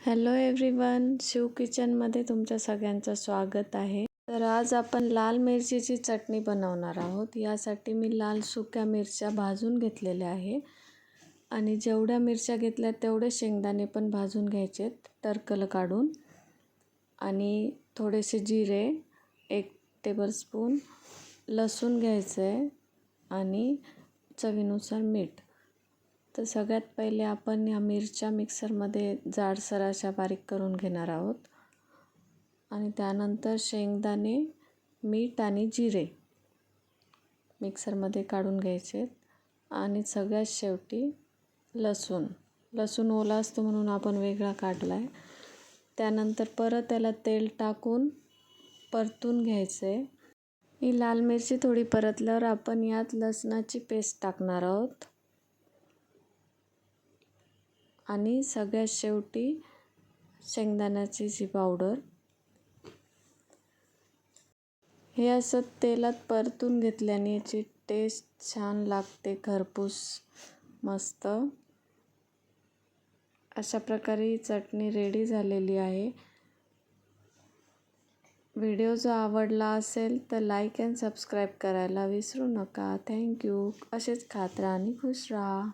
Hello everyone Shiv किचनमध्ये तुमच्या सगळ्यांचं स्वागत आहे. तर आज आपण लाल मिरचीची चटणी बनवणार आहोत. यासाठी मी लाल सुक्या मिरच्या भाजून घेतलेल्या आहे. आणि जेवढ्या मिरच्या घेतल्या तेवढे शेंगदाणे पण भाजून घ्यायचेत टरकल काढून. आणि थोडेसे जिरे एक टेबलस्पून लसूण घ्यायचं आहे आणि चवीनुसार मीठ. तर सगळ्यात पहिले आपण ह्या मिरच्या मिक्सरमध्ये जाडसर अशा बारीक करून घेणार आहोत. आणि त्यानंतर शेंगदाणे मीठ आणि जिरे मिक्सरमध्ये काढून घ्यायचे आणि सगळ्यात शेवटी लसूण. लसूण ओला असतो म्हणून आपण वेगळा काढला आहे त्यानंतर परत त्याला तेल टाकून परतून घ्यायचं. आहे ही लाल मिरची थोडी परतल्यावर आपण यात लसणाची पेस्ट टाकणार आहोत. आणि सगळ्यात शेवटी शेंगदाण्याची जी पावडर. हे असं तेलात परतून घेतल्याने याची टेस्ट छान लागते खरपूस मस्त. अशा प्रकारे ही चटणी रेडी झालेली आहे. व्हिडिओ जर आवडला असेल तर लाईक अँड सबस्क्राईब करायला विसरू नका. थँक्यू असेच खात राहा आणि खुश राहा.